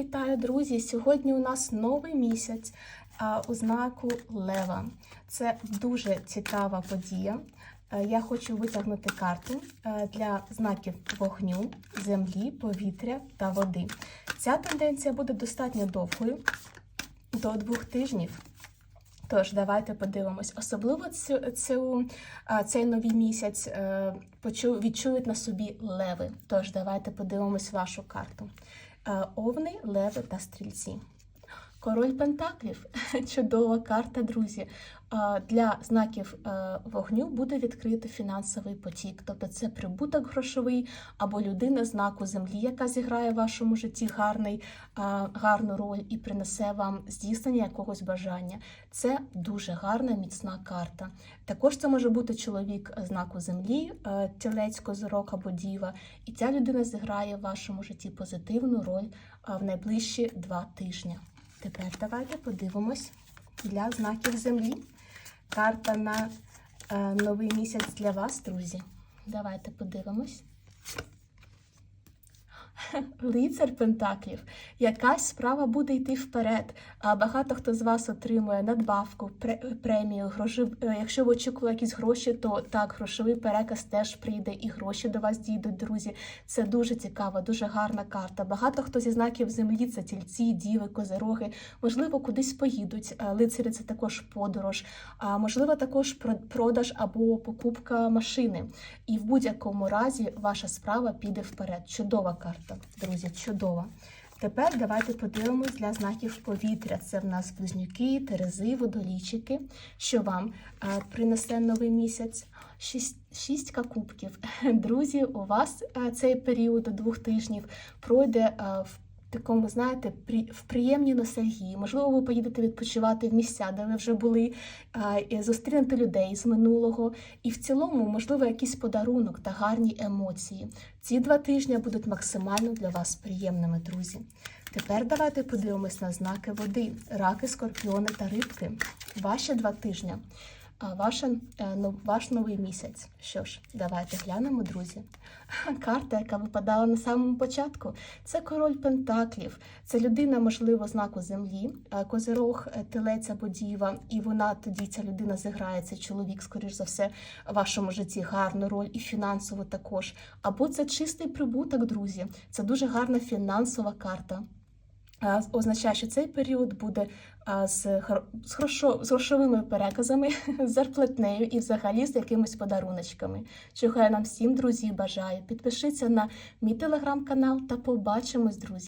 Вітаю, друзі! Сьогодні у нас новий місяць у знаку Лева. Це дуже цікава подія. Е, Я хочу витягнути карту е, для знаків вогню, землі, повітря та води. Ця тенденція буде достатньо довгою до двох тижнів. Тож, давайте подивимось. Особливо цю, цю, цей новий місяць е, відчують на собі леви. Тож, давайте подивимось вашу карту. Е, Овни, леви та стрільці. Король Пентаклів чудова карта, друзі. Для знаків е, вогню буде відкритий фінансовий потік, тобто це прибуток грошовий або людина знаку землі, яка зіграє в вашому житті гарний, е, гарну роль і принесе вам здійснення якогось бажання. Це дуже гарна міцна карта. Також це може бути чоловік знаку землі, е, тілець, козирок або діва, і ця людина зіграє в вашому житті позитивну роль в найближчі два тижні. Тепер давайте подивимось для знаків землі. Карта на е, новий місяць для вас, друзі. Давайте подивимось. Лицар Пентаклів. Якась справа буде йти вперед. А багато хто з вас отримує надбавку, пре- премію, гроші. е, Якщо ви очікували якісь гроші, то так, грошовий переказ теж прийде, і гроші до вас дійдуть, друзі. Це дуже цікава, дуже гарна карта. Багато хто зі знаків землі це тільці, діви, козироги. Можливо, кудись поїдуть. Лицарі це також подорож, а можливо, також про- продаж або покупка машини. І в будь-якому разі ваша справа піде вперед. Чудова карта, друзі, чудово. Тепер давайте подивимось для знаків повітря. Це в нас близнюки, терези, водолічики. Що вам е, принесе новий місяць? Шість, шістка кубків. Друзі, у вас е, цей період до двох тижнів пройде е, в такому, знаєте, в приємній ностальгії. Можливо, ви поїдете відпочивати в місця, де ви вже були, зустрінете людей з минулого. І в цілому, можливо, якийсь подарунок та гарні емоції. Ці два тижні будуть максимально для вас приємними, друзі. Тепер давайте подивимось на знаки води: раки, скорпіони та рибки. Ваші два тижні. Ваша, е, ну, ваш новий місяць. Що ж, давайте глянемо, друзі. Карта, яка випадала на самому початку, це король Пентаклів. Це людина, можливо, знаку землі, е, козирог, е, телець або діва, і вона тоді ця людина зіграє, цей чоловік, скоріш за все, в вашому житті гарну роль і фінансову також. Або це чистий прибуток, друзі. Це дуже гарна фінансова карта. Означає, що цей період буде з, з, з грошовими переказами, з зарплатнею і взагалі з якимись подаруночками. Чого я нам всім, друзі, бажаю. Підпишіться на мій телеграм-канал та побачимось, друзі.